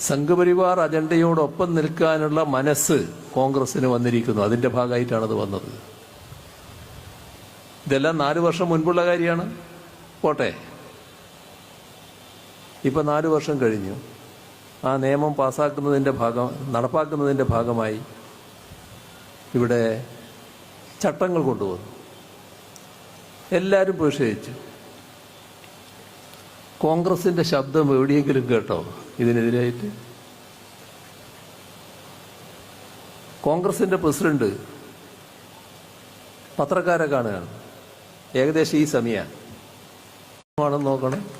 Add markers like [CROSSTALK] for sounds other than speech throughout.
സംഘപരിവാർ അജണ്ടയോടൊപ്പം നിൽക്കാനുള്ള മനസ്സ് കോൺഗ്രസിന് വന്നിരിക്കുന്നു. അതിന്റെ ഭാഗമായിട്ടാണ് അത് വന്നത്. ഇതെല്ലാം നാല് വർഷം മുൻപുള്ള കാര്യമാണ്. പോട്ടെ. ഇപ്പൊ നാല് വർഷം കഴിഞ്ഞു. ആ നിയമം പാസാക്കുന്നതിന്റെ ഭാഗം നടപ്പാക്കുന്നതിന്റെ ഭാഗമായി ഇവിടെ ചട്ടങ്ങൾ കൊണ്ടുവന്നു. എല്ലാവരും പ്രതിഷേധിച്ചു. കോൺഗ്രസിന്റെ ശബ്ദം എവിടെയെങ്കിലും കേട്ടോ ഇതിനെതിരായിട്ട്? കോൺഗ്രസിന്റെ പ്രസിഡന്റ് പത്രക്കാരെ കാണുകയാണ്. ഏകദേശം ഈ സമയമാണെന്ന് നോക്കണം.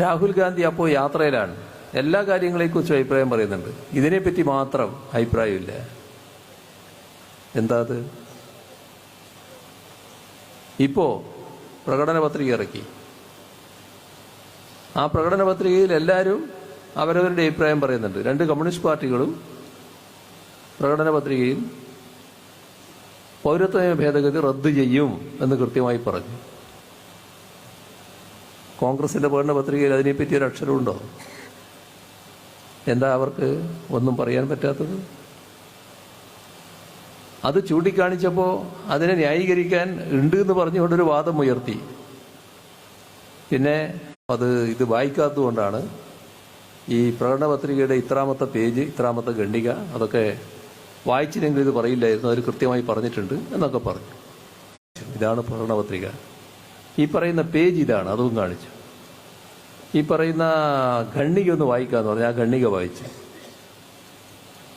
രാഹുൽ ഗാന്ധി അപ്പോൾ യാത്രയിലാണ്. എല്ലാ കാര്യങ്ങളെക്കുറിച്ചും അഭിപ്രായം പറയുന്നുണ്ട്. ഇതിനെപ്പറ്റി മാത്രം അഭിപ്രായമില്ല. എന്താ അത്? ഇപ്പോ പ്രകടന പത്രിക ഇറക്കി. ആ പ്രകടന പത്രികയിൽ എല്ലാവരും അവരവരുടെ അഭിപ്രായം പറയുന്നുണ്ട്. രണ്ട് കമ്മ്യൂണിസ്റ്റ് പാർട്ടികളും പ്രകടന പത്രികയിൽ പൗരത്വ ഭേദഗതി റദ്ദു ചെയ്യും എന്ന് കൃത്യമായി പറഞ്ഞു. കോൺഗ്രസിന്റെ പ്രകടന പത്രികയിൽ അതിനെപ്പറ്റി ഒരു അക്ഷരമുണ്ടോ? എന്താ അവർക്ക് ഒന്നും പറയാൻ പറ്റാത്തത്? അത് ചൂണ്ടിക്കാണിച്ചപ്പോൾ അതിനെ ന്യായീകരിക്കാൻ ഉണ്ട് എന്ന് പറഞ്ഞുകൊണ്ടൊരു വാദം ഉയർത്തി. പിന്നെ അത് ഇത് വായിക്കാത്തതുകൊണ്ടാണ് ഈ പ്രകടന പത്രികയുടെ ഇത്രാമത്തെ പേജ് ഇത്രാമത്തെ ഖണ്ഡിക അതൊക്കെ വായിച്ചില്ലെങ്കിൽ ഇത് പറയില്ലായിരുന്നു അവർ കൃത്യമായി പറഞ്ഞിട്ടുണ്ട് എന്നൊക്കെ പറഞ്ഞു. ഇതാണ് പ്രകടന പത്രിക ഈ പറയുന്ന പേജ് ഇതാണ് അതും കാണിച്ചു. ഈ പറയുന്ന ഖണ്ഡിക ഒന്ന് വായിക്കാന്ന് പറഞ്ഞു ആ ഖണ്ഡിക വായിച്ചു.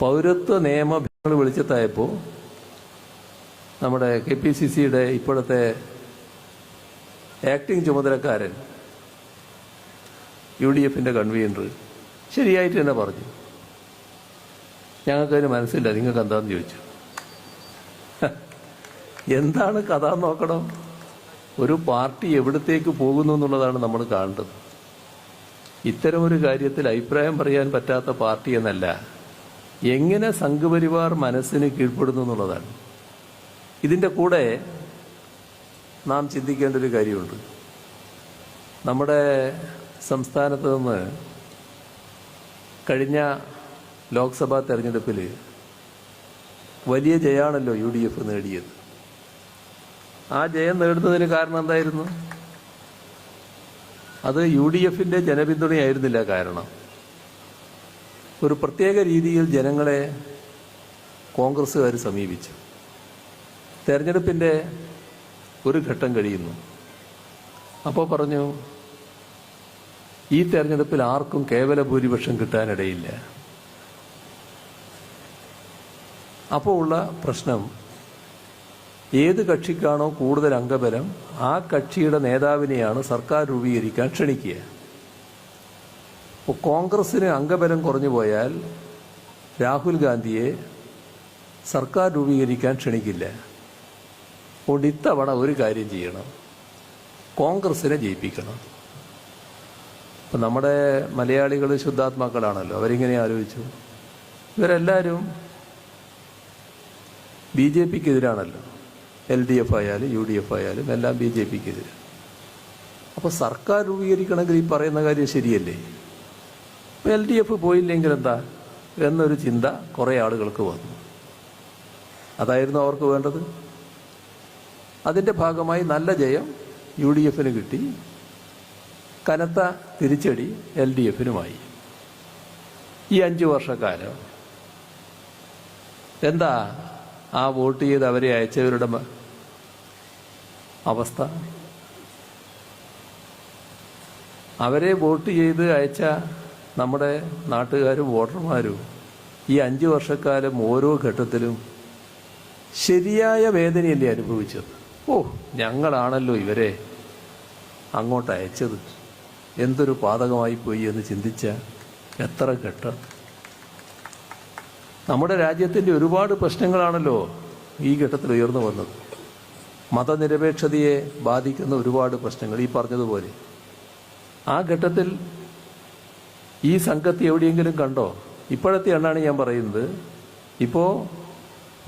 പൗരത്വ നിയമ ഭേദങ്ങൾ വെളിച്ചത്തായപ്പോൾ നമ്മുടെ കെ പി സി സിയുടെ ഇപ്പോഴത്തെ ആക്ടിംഗ് ചുമതലക്കാരൻ യു ഡി എഫിന്റെ കൺവീനർ ശരിയായിട്ട് തന്നെ പറഞ്ഞു. ഞങ്ങൾക്കതിന് മനസ്സില്ല നിങ്ങൾക്ക് എന്താന്ന് ചോദിച്ചു എന്താണ് കഥ നോക്കണം? ഒരു പാർട്ടി എവിടത്തേക്ക് പോകുന്നു എന്നുള്ളതാണ് നമ്മൾ കാണേണ്ടത്. ഇത്തരമൊരു കാര്യത്തിൽ അഭിപ്രായം പറയാൻ പറ്റാത്ത പാർട്ടി എന്നല്ല എങ്ങനെ സംഘപരിവാർ മനസ്സിന് കീഴ്പ്പെടുന്നു എന്നുള്ളതാണ്. ഇതിന്റെ കൂടെ നാം ചിന്തിക്കേണ്ട ഒരു കാര്യമുണ്ട്. നമ്മുടെ സംസ്ഥാനത്ത് നിന്ന് കഴിഞ്ഞ ലോക്സഭാ തെരഞ്ഞെടുപ്പിൽ വലിയ ജയമാണല്ലോ യു ഡി എഫ് നേടിയത്. ആ ജയം നേടുന്നതിന് കാരണം എന്തായിരുന്നു? അത് യു ഡി എഫിന്റെ ജനപിന്തുണയായിരുന്നില്ല കാരണം. ഒരു പ്രത്യേക രീതിയിൽ ജനങ്ങളെ കോൺഗ്രസ്സുകാർ സമീപിച്ചു. തെരഞ്ഞെടുപ്പിന്റെ ഒരു ഘട്ടം കഴിയുന്നു. അപ്പോൾ പറഞ്ഞു ഈ തെരഞ്ഞെടുപ്പിൽ ആർക്കും കേവല ഭൂരിപക്ഷം കിട്ടാനിടയില്ല. അപ്പോൾ ഉള്ള പ്രശ്നം ഏത് കക്ഷിക്കാണോ കൂടുതൽ അംഗബലം ആ കക്ഷിയുടെ നേതാവിനെയാണ് സർക്കാർ രൂപീകരിക്കാൻ ക്ഷണിക്കുക. ഇപ്പോൾ കോൺഗ്രസിന് അംഗബലം കുറഞ്ഞു പോയാൽ രാഹുൽ ഗാന്ധിയെ സർക്കാർ രൂപീകരിക്കാൻ ക്ഷണിക്കില്ല. അതുകൊണ്ട് ഇത്തവണ ഒരു കാര്യം ചെയ്യണം. കോൺഗ്രസിനെ ജയിപ്പിക്കണം. ഇപ്പം നമ്മുടെ മലയാളികൾ ശുദ്ധാത്മാക്കളാണല്ലോ. അവരിങ്ങനെ ആലോചിച്ചു? ഇവരെല്ലാവരും ബി ജെ പിക്ക് എതിരാണല്ലോ എൽ ഡി എഫ് ആയാലും യു ഡി എഫ് ആയാലും എല്ലാം ബി ജെ പിക്ക് എതിരാണ് അപ്പോൾ സർക്കാർ രൂപീകരിക്കണമെങ്കിൽ ഈ പറയുന്ന കാര്യം ശരിയല്ലേ? എൽ ഡി എഫ് പോയില്ലെങ്കിൽ എന്താ എന്നൊരു ചിന്ത കുറേ ആളുകൾക്ക് വന്നു. അതായിരുന്നു അവർക്ക് വേണ്ടത്. അതിന്റെ ഭാഗമായി നല്ല ജയം യു ഡി എഫിന് കിട്ടി. കനത്ത തിരിച്ചടി എൽ ഡി എഫിനുമായി ഈ അഞ്ച് വർഷക്കാലം എന്താ ആ വോട്ട് ചെയ്ത് അവരെ അയച്ചവരുടെ അവസ്ഥ? അവരെ വോട്ട് ചെയ്ത് അയച്ച നമ്മുടെ നാട്ടുകാരും വോട്ടർമാരും ഈ അഞ്ചു വർഷക്കാലം ഓരോ ഘട്ടത്തിലും ശരിയായ വേദനയല്ലേ അനുഭവിച്ചത്? ഓ ഞങ്ങളാണല്ലോ ഇവരെ അങ്ങോട്ട് അയച്ചത്. എന്തൊരു പാതകമായി പോയി എന്ന് ചിന്തിച്ച എത്ര ഘട്ട. നമ്മുടെ രാജ്യത്തിന്റെ ഒരുപാട് പ്രശ്നങ്ങളാണല്ലോ ഈ ഘട്ടത്തിൽ ഉയർന്നു വന്നത്. മതനിരപേക്ഷതയെ ബാധിക്കുന്ന ഒരുപാട് പ്രശ്നങ്ങൾ ഈ പറഞ്ഞതുപോലെ. ആ ഘട്ടത്തിൽ ഈ സംഘത്തെ എവിടെയെങ്കിലും കണ്ടോ? ഇപ്പോഴത്തെ എണ്ണാണ് ഞാൻ പറയുന്നത്. ഇപ്പോൾ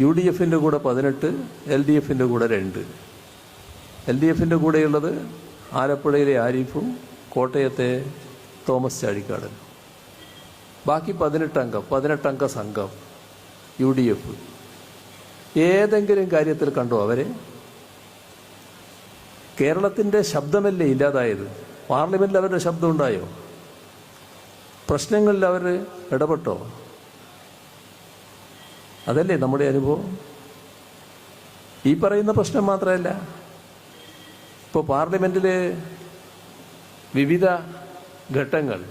യു ഡി എഫിന്റെ കൂടെ പതിനെട്ട് എൽ ഡി എഫിന്റെ കൂടെ രണ്ട്. എൽ ഡി എഫിന്റെ കൂടെയുള്ളത് ആലപ്പുഴയിലെ ആരിഫും കോട്ടയത്തെ തോമസ് ചാഴിക്കാടൻ. ബാക്കി പതിനെട്ടംഗം പതിനെട്ടംഗ സംഘം യു ഡി എഫ്. ഏതെങ്കിലും കാര്യത്തിൽ കണ്ടോ അവരെ? കേരളത്തിന്റെ ശബ്ദമല്ലേ ഇല്ലാതായത്? പാർലമെന്റിൽ അവരുടെ ശബ്ദം ഉണ്ടായോ? പ്രശ്നങ്ങളിൽ അവർ ഇടപെട്ടോ? അതല്ലേ നമ്മുടെ അനുഭവം? ഈ പറയുന്ന പ്രശ്നം മാത്രമല്ല ഇപ്പോൾ പാർലമെന്റിൽ വിവിധ ഘട്ടങ്ങൾ.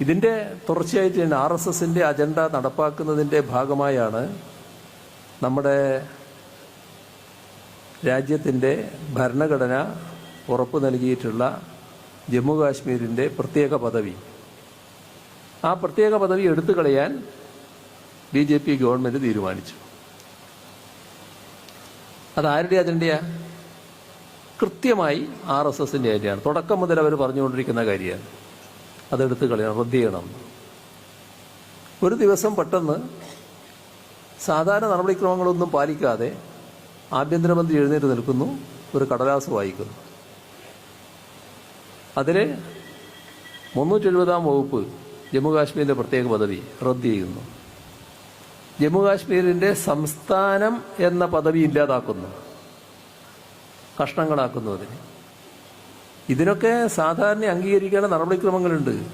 ഇതിന്റെ തുടർച്ചയായിട്ട് തന്നെ ആർ എസ് എസിന്റെ അജണ്ട നടപ്പാക്കുന്നതിന്റെ ഭാഗമായാണ് നമ്മുടെ രാജ്യത്തിന്റെ ഭരണഘടന ഉറപ്പ് നൽകിയിട്ടുള്ള ജമ്മു കാശ്മീരിന്റെ പ്രത്യേക പദവി. ആ പ്രത്യേക പദവി എടുത്തു കളയാൻ ബി ജെ പി ഗവൺമെന്റ് തീരുമാനിച്ചു. അതാരുടെ അജണ്ടയാ? കൃത്യമായി ആർ എസ് എസിന്റെ കാര്യമാണ്. തുടക്കം മുതൽ അവർ പറഞ്ഞുകൊണ്ടിരിക്കുന്ന കാര്യമാണ്. അതെടുത്ത് കളയണം റദ്ദ് ചെയ്യണം. ഒരു ദിവസം പെട്ടെന്ന് സാധാരണ നടപടിക്രമങ്ങളൊന്നും പാലിക്കാതെ ആഭ്യന്തരമന്ത്രി എഴുന്നേറ്റ് നിൽക്കുന്നു ഒരു കടലാസ് വായിക്കുന്നു. അതിൽ മുന്നൂറ്റി എഴുപതാം വകുപ്പ് ജമ്മുകാശ്മീരിന്റെ പ്രത്യേക പദവി റദ്ദ് ചെയ്യുന്നു. ജമ്മുകാശ്മീരിന്റെ സംസ്ഥാനം എന്ന പദവി ഇല്ലാതാക്കുന്നു. കഷ്ണങ്ങളാക്കുന്നു അതിന് ഇതിനൊക്കെ സാധാരണ അംഗീകരിക്കേണ്ട നടപടിക്രമങ്ങളുണ്ട്.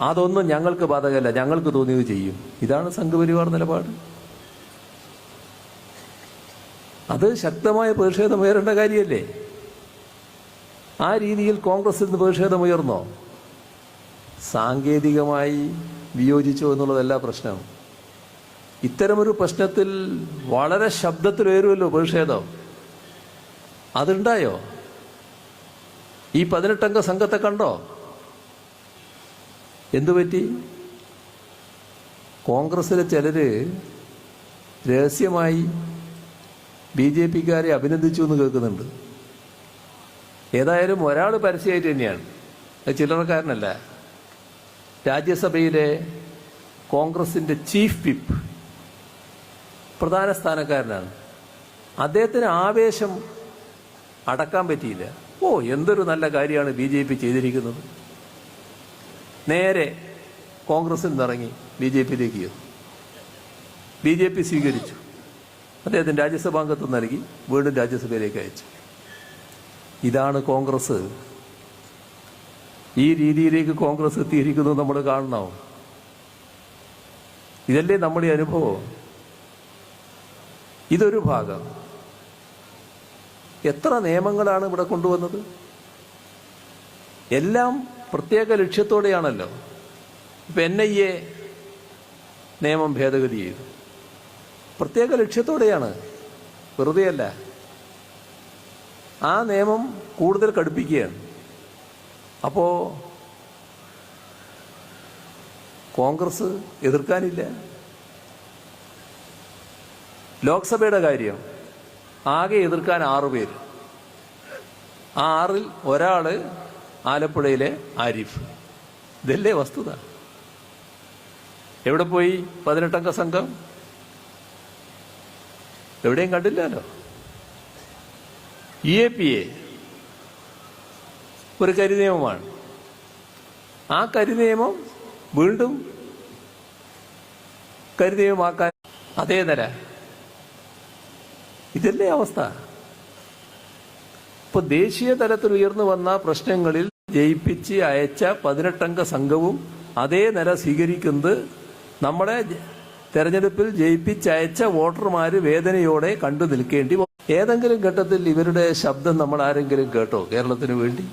അതൊന്നും ഞങ്ങൾക്ക് ബാധകമല്ല. ഞങ്ങൾക്ക് തോന്നിയത് ചെയ്യും. ഇതാണ് സംഘപരിവാർ നിലപാട്. അത് ശക്തമായ പ്രതിഷേധം ഉയരേണ്ട കാര്യമല്ലേ? ആ രീതിയിൽ കോൺഗ്രസിൽ നിന്ന് പ്രതിഷേധം ഉയർന്നോ? സാങ്കേതികമായി വിയോജിച്ചോ എന്നുള്ളതല്ല പ്രശ്നം. ഇത്തരമൊരു പ്രശ്നത്തിൽ വളരെ ശബ്ദത്തിൽ ഉയരുമല്ലോ പ്രതിഷേധം. അതുണ്ടായോ? ഈ പതിനെട്ടംഗ സംഘത്തെ കണ്ടോ? എന്തുപറ്റി കോൺഗ്രസിലെ ചിലര് രഹസ്യമായി ബി ജെ പിക്കാരെ അഭിനന്ദിച്ചു എന്ന് കേൾക്കുന്നുണ്ട്. ഏതായാലും ഒരാൾ പരസ്യമായിട്ട് തന്നെയാണ്. അത് ചില്ലറക്കാരനല്ല. രാജ്യസഭയിലെ കോൺഗ്രസിന്റെ ചീഫ് വിപ്പ് പ്രധാന സ്ഥാനക്കാരനാണ്. അദ്ദേഹത്തിന് ആവേശം അടക്കാൻ പറ്റിയില്ല. ഓ എന്തൊരു നല്ല കാര്യമാണ് ബി ജെ പി ചെയ്തിരിക്കുന്നത്. നേരെ കോൺഗ്രസിൽ നിന്നിറങ്ങി ബി ജെ പിയിലേക്ക് ചെന്നു ബി ജെ പി സ്വീകരിച്ചു. അദ്ദേഹത്തിന് രാജ്യസഭാംഗത്വം നൽകി വീണ്ടും രാജ്യസഭയിലേക്ക് അയച്ചു. ഇതാണ് കോൺഗ്രസ്. ഈ രീതിയിലേക്ക് കോൺഗ്രസ് എത്തിയിരിക്കുന്നത് നമ്മൾ കാണണോ. ഇതല്ലേ നമ്മുടെ അനുഭവം. ഇതൊരു ഭാഗം. എത്ര നിയമങ്ങളാണ് ഇവിടെ കൊണ്ടുവന്നത്? എല്ലാം പ്രത്യേക ലക്ഷ്യത്തോടെയാണല്ലോ. ഇപ്പൊ എൻ ഐ എ നിയമം ഭേദഗതി ചെയ്തു. പ്രത്യേക ലക്ഷ്യത്തോടെയാണ്. വെറുതെയല്ല. ആ നിയമം കൂടുതൽ കടുപ്പിക്കുകയാണ്. അപ്പോ കോൺഗ്രസ് എതിർക്കാനില്ല. ലോക്സഭയുടെ കാര്യം ആകെ എതിർക്കാൻ ആറു പേര്. ആ ആറിൽ ഒരാൾ ആലപ്പുഴയിലെ ആരിഫ്. ഇതല്ലേ വസ്തുത? എവിടെ പോയി പതിനെട്ടംഗ സംഘം? എവിടെയും കണ്ടില്ലല്ലോ. ഇ എ പി എ ഒരു കരിനിയമമാണ്. ആ കരിനിയമം വീണ്ടും കരിനിയമമാക്കാൻ അതേ നില ഇതല്ലേ അവസ്ഥ ഇപ്പൊ ദേശീയ തലത്തിൽ ഉയർന്നു വന്ന പ്രശ്നങ്ങളിൽ ജയിപ്പിച്ച് അയച്ച പതിനെട്ടംഗ സംഘവും അതേ നില സ്വീകരിക്കുന്നത് നമ്മളെ തെരഞ്ഞെടുപ്പിൽ ജയിപ്പിച്ചയച്ച വോട്ടർമാര് വേദനയോടെ കണ്ടു നിൽക്കേണ്ടി. ഏതെങ്കിലും ഘട്ടത്തിൽ ഇവരുടെ ശബ്ദം നമ്മൾ ആരെങ്കിലും കേട്ടോ കേരളത്തിന് വേണ്ടി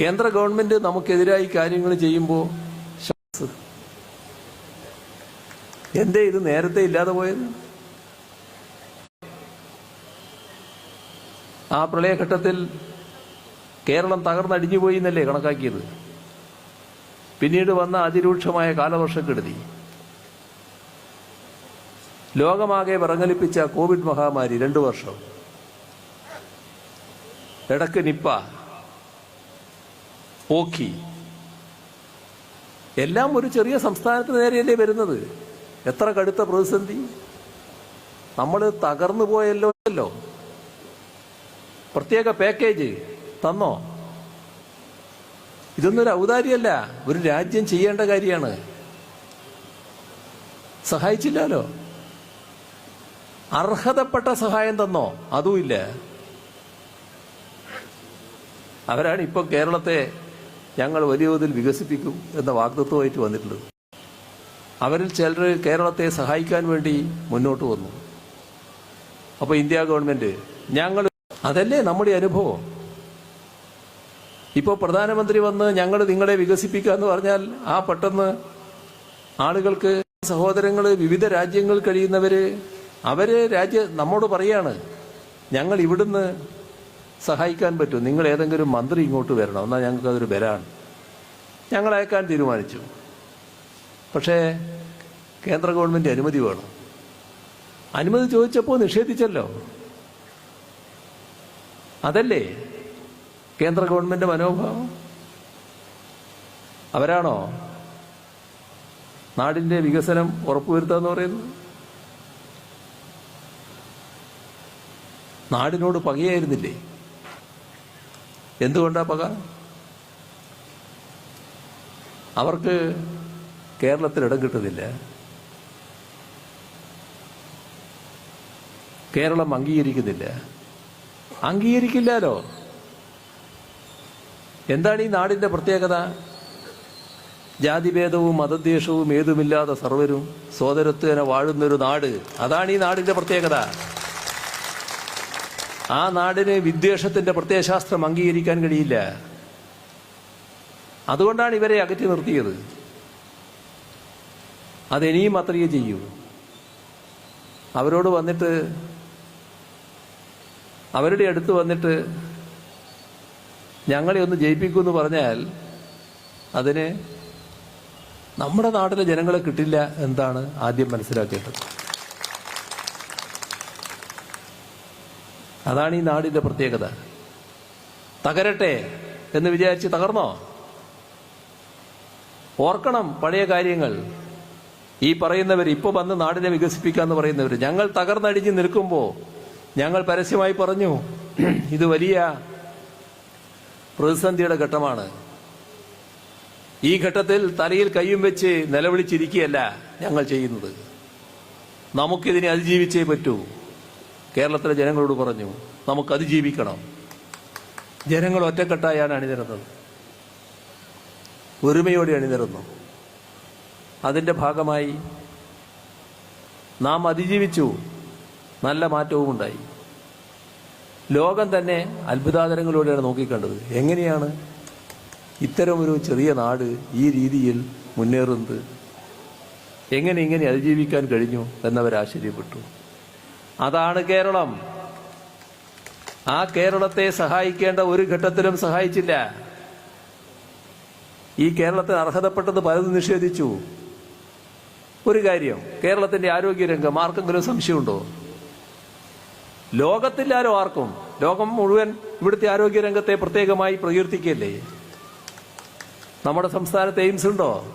കേന്ദ്ര ഗവൺമെന്റ് നമുക്കെതിരായി കാര്യങ്ങൾ ചെയ്യുമ്പോൾ എന്തേ ഇത് നേരത്തെ ഇല്ലാതെ പോയത് ആ പ്രളയഘട്ടത്തിൽ കേരളം തകർന്നടിഞ്ഞു പോയി എന്നല്ലേ കണക്കാക്കിയത്? പിന്നീട് വന്ന അതിരൂക്ഷമായ കാലവർഷക്കെടുതി. ലോകമാകെ വിറങ്ങലിപ്പിച്ച കോവിഡ് മഹാമാരി രണ്ടു വർഷം. ഇടയ്ക്ക് നിപ്പ ഓക്കി എല്ലാം ഒരു ചെറിയ സംസ്ഥാനത്തിന് നേരെയല്ലേ വരുന്നത്? എത്ര കടുത്ത പ്രതിസന്ധി? നമ്മൾ തകർന്നു പോയല്ലോ. പ്രത്യേക പാക്കേജ് തന്നോ? ഇതൊന്നും ഒരു ഔദാര്യമല്ല. ഒരു രാജ്യം ചെയ്യേണ്ട കാര്യമാണ്. സഹായിച്ചില്ലല്ലോ അർഹതപ്പെട്ട സഹായം തന്നോ? അതുമില്ല അവരാണ് ഇപ്പോൾ കേരളത്തെ ഞങ്ങൾ വലിയ തോതിൽ വികസിപ്പിക്കും എന്ന വാഗ്ദത്വമായിട്ട് വന്നിട്ടുള്ളത്. അവരിൽ ചിലർ കേരളത്തെ സഹായിക്കാൻ വേണ്ടി മുന്നോട്ട് വന്നു. അപ്പോൾ ഇന്ത്യ ഗവൺമെന്റ് ഞങ്ങൾ അതല്ലേ നമ്മുടെ അനുഭവം? ഇപ്പോൾ പ്രധാനമന്ത്രി വന്ന് ഞങ്ങൾ നിങ്ങളെ വികസിപ്പിക്കുക എന്ന് പറഞ്ഞാൽ ആ പെട്ടെന്ന് ആളുകൾക്ക് സഹോദരങ്ങൾ വിവിധ രാജ്യങ്ങളിൽ കഴിയുന്നവര് അവർ രാജ്യ നമ്മോട് പറയാണ് ഞങ്ങൾ ഇവിടുന്ന് സഹായിക്കാൻ പറ്റും. നിങ്ങൾ ഏതെങ്കിലും മന്ത്രി ഇങ്ങോട്ട് വരണം. എന്നാൽ ഞങ്ങൾക്ക് അതൊരു ബലാണ് ഞങ്ങൾ അയക്കാൻ തീരുമാനിച്ചു. പക്ഷേ കേന്ദ്ര ഗവൺമെന്റ് അനുമതി വേണം. അനുമതി ചോദിച്ചപ്പോൾ നിഷേധിച്ചല്ലോ. അതല്ലേ? കേന്ദ്ര ഗവൺമെന്റ് മനോഭാവം? അവരാണോ നാടിന്റെ വികസനം ഉറപ്പുവരുത്തുക എന്ന് പറയുന്നത്? നാടിനോട് പകയായിരുന്നില്ലേ? എന്തുകൊണ്ടാ പക? അവർക്ക് കേരളത്തിൽ ഇടം കിട്ടുന്നില്ല. കേരളം അംഗീകരിക്കുന്നില്ല. അംഗീകരിക്കില്ലല്ലോ. എന്താണ് ഈ നാടിന്റെ പ്രത്യേകത? ജാതിഭേദവും മതദ്വേഷവും ഏതുമില്ലാതെ സർവരും സോദരത്വേന വാഴുന്നൊരു നാട്. അതാണ് ഈ നാടിന്റെ പ്രത്യേകത. ആ നാടിന് വിദ്വേഷത്തിന്റെ പ്രത്യയശാസ്ത്രം അംഗീകരിക്കാൻ കഴിയില്ല. അതുകൊണ്ടാണ് ഇവരെ അകറ്റി നിർത്തിയത്. അതിനിയും അത്രയേ ചെയ്യൂ. അവരോട് വന്നിട്ട് അവരുടെ അടുത്ത് വന്നിട്ട് ഞങ്ങളെ ഒന്ന് ജയിപ്പിക്കൂ എന്ന് പറഞ്ഞാൽ അതിന് നമ്മുടെ നാട്ടിലെ ജനങ്ങളെ കിട്ടില്ല എന്താണ് ആദ്യം മനസ്സിലാക്കേണ്ടത്. അതാണ് ഈ നാടിന്റെ പ്രത്യേകത. തകരട്ടെ എന്ന് വിചാരിച്ച് തകർന്നോ? ഓർക്കണം പഴയ കാര്യങ്ങൾ. ഈ പറയുന്നവർ ഇപ്പൊ വന്ന് നാടിനെ വികസിപ്പിക്കാന്ന് പറയുന്നവർ ഞങ്ങൾ തകർന്നടിഞ്ഞ് നിൽക്കുമ്പോൾ ഞങ്ങൾ പരസ്യമായി പറഞ്ഞു [CLEARS THROAT] ഇത് വലിയ പ്രതിസന്ധിയുടെ ഘട്ടമാണ്. ഈ ഘട്ടത്തിൽ തലയിൽ കൈയും വെച്ച് നിലവിളിച്ചിരിക്കുകയല്ല ഞങ്ങൾ ചെയ്യുന്നത്. നമുക്കിതിനെ അതിജീവിച്ചേ പറ്റൂ. കേരളത്തിലെ ജനങ്ങളോട് പറഞ്ഞു നമുക്ക് അതിജീവിക്കണം. ജനങ്ങൾ ഒറ്റക്കെട്ടായാണ് അണിനിരുന്നത്. ഒരുമയോടെ അണിനിരുന്നു. അതിന്റെ ഭാഗമായി നാം അതിജീവിച്ചു. നല്ല മാറ്റവും ഉണ്ടായി. ലോകം തന്നെ അത്ഭുതാതരങ്ങളിലൂടെയാണ് നോക്കിക്കണ്ടത്. എങ്ങനെയാണ് ഇത്തരമൊരു ചെറിയ നാട് ഈ രീതിയിൽ മുന്നേറുന്നത്? എങ്ങനെ ഇങ്ങനെ അതിജീവിക്കാൻ കഴിഞ്ഞു എന്നവർ ആശ്ചര്യപ്പെട്ടു. അതാണ് കേരളം. ആ കേരളത്തെ സഹായിക്കേണ്ട ഒരു ഘട്ടത്തിലും സഹായിച്ചില്ല. ഈ കേരളത്തിന് അർഹതപ്പെട്ടത് പലതും നിഷേധിച്ചു. ഒരു കാര്യം കേരളത്തിന്റെ ആരോഗ്യരംഗം ആർക്കെങ്കിലും സംശയമുണ്ടോ? ലോകത്തില്ലാരോ ആർക്കും ലോകം മുഴുവൻ ഇവിടുത്തെ ആരോഗ്യരംഗത്തെ പ്രത്യേകമായി പ്രകീർത്തിക്കല്ലേ നമ്മുടെ സംസ്ഥാനത്ത് എയിംസ് ഉണ്ടോ?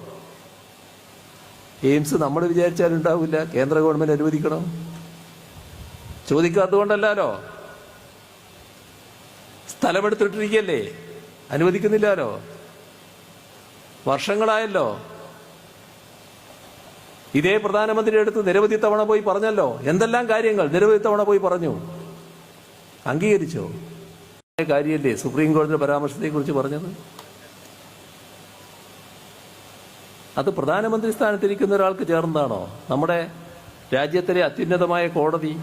എയിംസ് നമ്മൾ വിചാരിച്ചാലുണ്ടാവില്ല. കേന്ദ്ര ഗവൺമെന്റ് അനുവദിക്കണം? ചോദിക്കാത്തതുകൊണ്ടല്ലോ സ്ഥലമെടുത്തിട്ടിരിക്കല്ലേ അനുവദിക്കുന്നില്ലാലോ? വർഷങ്ങളായല്ലോ? ഇതേ പ്രധാനമന്ത്രിയുടെ അടുത്ത് നിരവധി തവണ പോയി പറഞ്ഞല്ലോ. എന്തെല്ലാം കാര്യങ്ങൾ? നിരവധി തവണ പോയി പറഞ്ഞു. അംഗീകരിച്ചോ? കാര്യമല്ലേ സുപ്രീം കോടതിയുടെ പരാമർശത്തെ കുറിച്ച് പറഞ്ഞത്? അത് പ്രധാനമന്ത്രി സ്ഥാനത്തിരിക്കുന്ന ഒരാൾക്ക് ചേർന്നതാണോ? നമ്മുടെ രാജ്യത്തിലെ അത്യുന്നതമായ കോടതി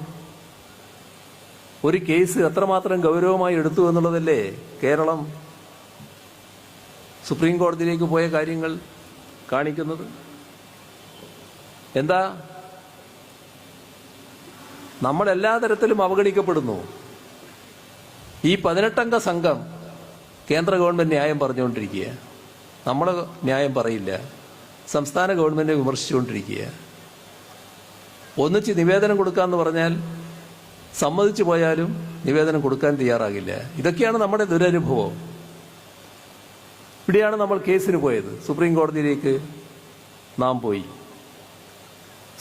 ഒരു കേസ് എത്രമാത്രം ഗൗരവമായി എടുത്തു എന്നുള്ളതല്ലേ കേരളം സുപ്രീം കോടതിയിലേക്ക് പോയ കാര്യങ്ങൾ കാണിക്കുന്നത്? എന്താ? നമ്മൾ എല്ലാ തരത്തിലും അവഗണിക്കപ്പെടുന്നു. ഈ പതിനെട്ടംഗ സംഘം കേന്ദ്ര ഗവൺമെന്റ് ന്യായം പറഞ്ഞുകൊണ്ടിരിക്കുക. നമ്മൾ ന്യായം പറയില്ല. സംസ്ഥാന ഗവൺമെന്റിനെ വിമർശിച്ചുകൊണ്ടിരിക്കുക. ഒന്നിച്ച് നിവേദനം കൊടുക്കാന്ന് പറഞ്ഞാൽ സമ്മതിച്ചു പോയാലും നിവേദനം കൊടുക്കാൻ തയ്യാറാകില്ല. ഇതൊക്കെയാണ് നമ്മുടെ ദുരനുഭവം. ഇവിടെയാണ് നമ്മൾ കേസിന് പോയത്. സുപ്രീം കോടതിയിലേക്ക് നാം പോയി.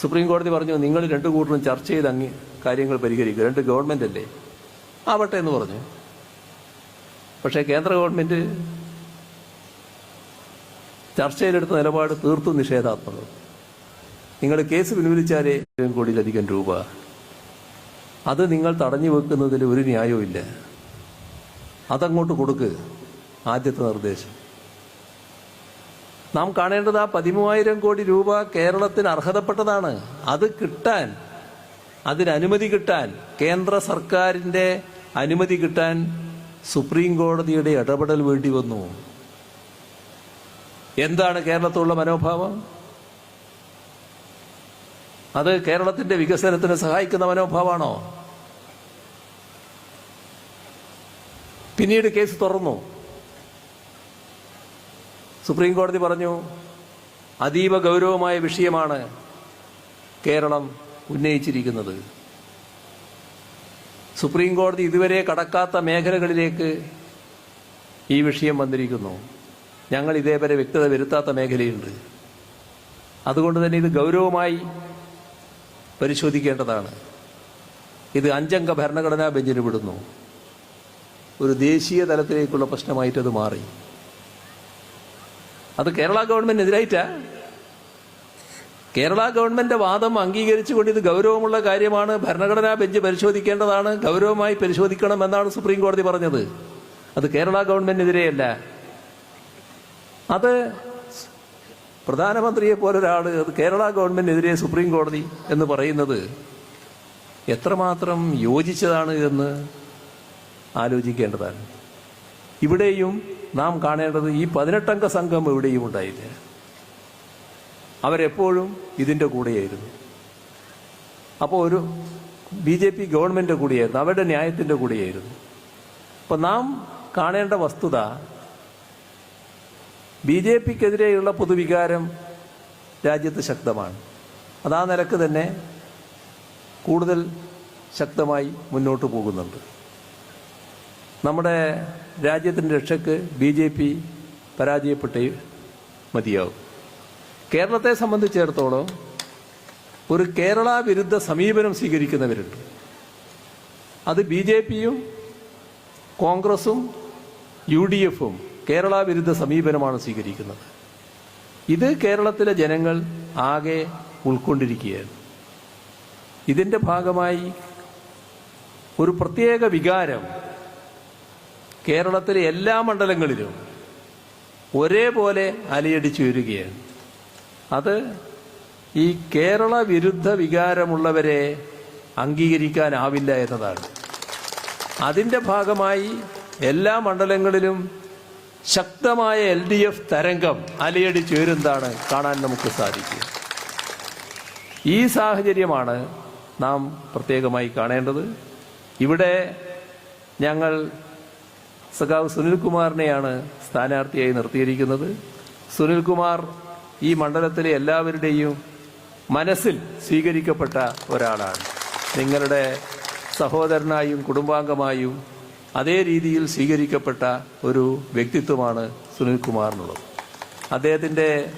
സുപ്രീം കോടതി പറഞ്ഞു നിങ്ങൾ രണ്ടു കൂട്ടരും ചർച്ച ചെയ്ത് അങ്ങ് കാര്യങ്ങൾ പരിഹരിക്കുക. രണ്ട് ഗവൺമെന്റ് അല്ലേ? ആവട്ടെ എന്ന് പറഞ്ഞു. പക്ഷേ കേന്ദ്ര ഗവൺമെന്റ് ചർച്ചയിലെടുത്ത നിലപാട് തീർത്തും നിഷേധാത്മകം. നിങ്ങൾ കേസ് പിൻവലിച്ചാലേ കോടിയിലധികം രൂപ. അത് നിങ്ങൾ തടഞ്ഞു വെക്കുന്നതിൽ ഒരു ന്യായവും ഇല്ല അതങ്ങോട്ട് കൊടുക്ക് ആദ്യത്തെ നിർദ്ദേശം. നാം കാണേണ്ടത് ആ പതിമൂവായിരം കോടി രൂപ കേരളത്തിന് അർഹതപ്പെട്ടതാണ്. അത് കിട്ടാൻ അതിനനുമതി കിട്ടാൻ കേന്ദ്ര സർക്കാരിന്റെ അനുമതി കിട്ടാൻ സുപ്രീം കോടതിയുടെ ഇടപെടൽ വേണ്ടി വന്നു. എന്താണ് കേരളത്തിലുള്ള മനോഭാവം? അത് കേരളത്തിന്റെ വികസനത്തിന് സഹായിക്കുന്ന മനോഭാവമാണോ? പിന്നീട് കേസ് തുറന്നു. സുപ്രീം കോടതി പറഞ്ഞു അതീവ ഗൗരവമായ വിഷയമാണ് കേരളം ഉന്നയിച്ചിരിക്കുന്നത്. സുപ്രീം കോടതി ഇതുവരെ കടക്കാത്ത മേഖലകളിലേക്ക് ഈ വിഷയം വന്നിരിക്കുന്നു. ഞങ്ങൾ ഇതേവരെ വ്യക്തത വരുത്താത്ത മേഖലയുണ്ട്. അതുകൊണ്ട് തന്നെ ഇത് ഗൗരവമായി പരിശോധിക്കേണ്ടതാണ്. ഇത് അഞ്ചംഗ ഭരണഘടനാ ബെഞ്ചിന് വിടുന്നു. ഒരു ദേശീയ തലത്തിലേക്കുള്ള പ്രശ്നമായിട്ടത് മാറി. അത് കേരള ഗവൺമെന്റിനെതിരായിട്ടാ. കേരള ഗവൺമെന്റ് വാദം അംഗീകരിച്ചുകൊണ്ട് ഇത് ഗൗരവമുള്ള കാര്യമാണ്. ഭരണഘടനാ ബെഞ്ച് പരിശോധിക്കേണ്ടതാണ്. ഗൗരവമായി പരിശോധിക്കണം എന്നാണ് സുപ്രീം കോടതി പറഞ്ഞത്. അത് കേരള ഗവൺമെന്റിനെതിരെയല്ല. അത് പ്രധാനമന്ത്രിയെ പോലൊരാൾ അത് കേരള ഗവൺമെന്റിനെതിരെ സുപ്രീം കോടതി എന്ന് പറയുന്നത് എത്രമാത്രം യോജിച്ചതാണ് എന്ന് ആലോചിക്കേണ്ടതാണ്. ഇവിടെയും നാം കാണേണ്ടത് ഈ പതിനെട്ടംഗ സംഘം ഇവിടെയും ഉണ്ടായില്ല? അവരെപ്പോഴും ഇതിന്റെ കൂടെയായിരുന്നു. അപ്പോൾ ഒരു ബി ജെ പി ഗവൺമെന്റ് കൂടിയായിരുന്നു അവരുടെ ന്യായത്തിന്റെ കൂടെയായിരുന്നു. അപ്പം നാം കാണേണ്ട വസ്തുത ബി ജെ പിക്കെതിരെയുള്ള പൊതുവികാരം രാജ്യത്ത് ശക്തമാണ്. അതാ നിലയ്ക്ക് തന്നെ കൂടുതൽ ശക്തമായി മുന്നോട്ട് പോകുന്നുണ്ട്. നമ്മുടെ രാജ്യത്തിന്റെ രക്ഷയ്ക്ക് ബി ജെ പി പരാജയപ്പെട്ടേ മതിയാവും. കേരളത്തെ സംബന്ധിച്ചിടത്തോളം ഒരു കേരള വിരുദ്ധ സമീപനം സ്വീകരിക്കുന്നവരുണ്ട്. അത് ബി ജെ പിയും കോൺഗ്രസും യു ഡി എഫും കേരള വിരുദ്ധ സമീപനമാണ് സ്വീകരിക്കുന്നത്. ഇത് കേരളത്തിലെ ജനങ്ങൾ ആകെ ഉൾക്കൊണ്ടിരിക്കുകയാണ്. ഇതിന്റെ ഭാഗമായി ഒരു പ്രത്യേക വികാരം കേരളത്തിലെ എല്ലാ മണ്ഡലങ്ങളിലും ഒരേപോലെ അലയടിച്ചു വരികയാണ്. അത് ഈ കേരള വിരുദ്ധ വികാരമുള്ളവരെ അംഗീകരിക്കാനാവില്ല എന്നതാണ്. അതിന്റെ ഭാഗമായി എല്ലാ മണ്ഡലങ്ങളിലും ശക്തമായ എൽ ഡി എഫ് തരംഗം അലയടിച്ചു വരുന്നതാണ് കാണാൻ നമുക്ക് സാധിക്കുക. ഈ സാഹചര്യമാണ് നാം പ്രത്യേകമായി കാണേണ്ടത്. ഇവിടെ ഞങ്ങൾ സഖാവ് സുനിൽകുമാറിനെയാണ് സ്ഥാനാർത്ഥിയായി നിർത്തിയിരിക്കുന്നത്. സുനിൽകുമാർ ഈ മണ്ഡലത്തിലെ എല്ലാവരുടെയും മനസ്സിൽ സ്വീകരിക്കപ്പെട്ട ഒരാളാണ്. നിങ്ങളുടെ സഹോദരനായും കുടുംബാംഗമായും അതേ രീതിയിൽ സ്വീകരിക്കപ്പെട്ട ഒരു വ്യക്തിത്വമാണ് സുനിൽകുമാറിനുള്ളത്. അദ്ദേഹത്തിന്റെ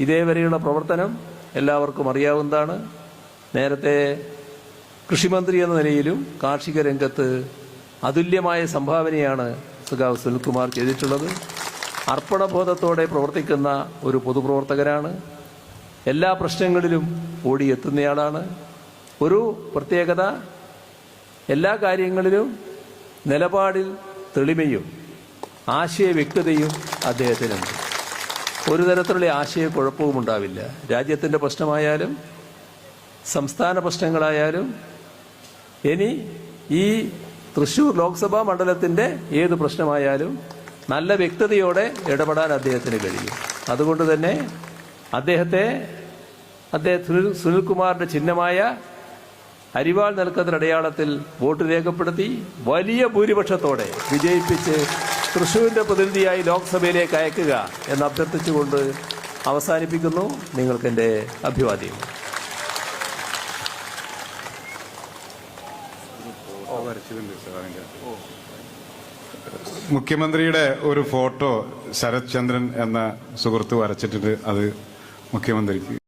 ഇതേവരെയുള്ള പ്രവർത്തനം എല്ലാവർക്കും അറിയാവുന്നതാണ്. നേരത്തെ കൃഷിമന്ത്രി എന്ന നിലയിലും കാർഷിക രംഗത്ത് അതുല്യമായ സംഭാവനയാണ് സുഖാവ് സുനിൽകുമാർ ചെയ്തിട്ടുള്ളത്. അർപ്പണബോധത്തോടെ പ്രവർത്തിക്കുന്ന ഒരു പൊതുപ്രവർത്തകനാണ് എല്ലാ പ്രശ്നങ്ങളിലും ഓടിയെത്തുന്നയാളാണ്. ഒരു പ്രത്യേകത എല്ലാ കാര്യങ്ങളിലും നിലപാടിൽ തെളിമയും ആശയ വ്യക്തതയും അദ്ദേഹത്തിനുണ്ട്. ഒരു തരത്തിലുള്ള ആശയക്കുഴപ്പവും ഉണ്ടാവില്ല. രാജ്യത്തിന്റെ പ്രശ്നമായാലും സംസ്ഥാന പ്രശ്നങ്ങളായാലും ഇനി ഈ തൃശൂർ ലോക്സഭാ മണ്ഡലത്തിന്റെ ഏത് പ്രശ്നമായാലും നല്ല വ്യക്തതയോടെ ഇടപെടാൻ അദ്ദേഹത്തിന് കഴിയും. അതുകൊണ്ട് തന്നെ അദ്ദേഹത്തെ അദ്ദേഹം സുനിൽകുമാറിന്റെ ചിഹ്നമായ അരിവാൾ നൽകുന്ന അടയാളത്തിൽ വോട്ട് രേഖപ്പെടുത്തി വലിയ ഭൂരിപക്ഷത്തോടെ വിജയിപ്പിച്ച് തൃശൂരിന്റെ പ്രതിനിധിയായി ലോക്സഭയിലേക്ക് അയക്കുക എന്ന് അഭ്യർത്ഥിച്ചുകൊണ്ട് അവസാനിപ്പിക്കുന്നു. നിങ്ങൾക്കെന്റെ അഭിവാദ്യം മുഖ്യമന്ത്രിയുടെ ഒരു ഫോട്ടോ ശരത് ചന്ദ്രൻ എന്ന സുഹൃത്ത് വരച്ചിട്ടുണ്ട് അത് മുഖ്യമന്ത്രിക്ക്